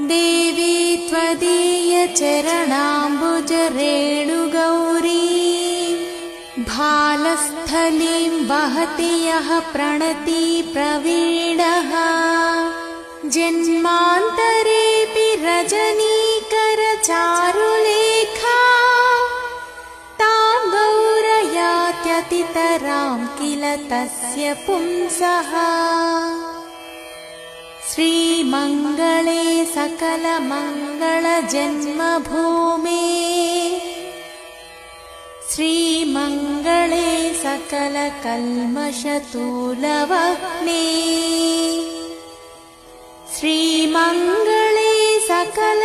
देवी त्वदीयचरणाम्बुजरेणुगौरी भालस्थलीं वहति यः प्रणति प्रवीणः। जन्मान्तरेऽपि रजनीकरचारुलेखा तां गौरयात्यतितरां किल तस्य पुंसः श्रीमङ्गले सकलमङ्गलजन्मभूमे श्रीमङ्गले सकलकल्मषतूलवह्ने श्रीमङ्गले सकल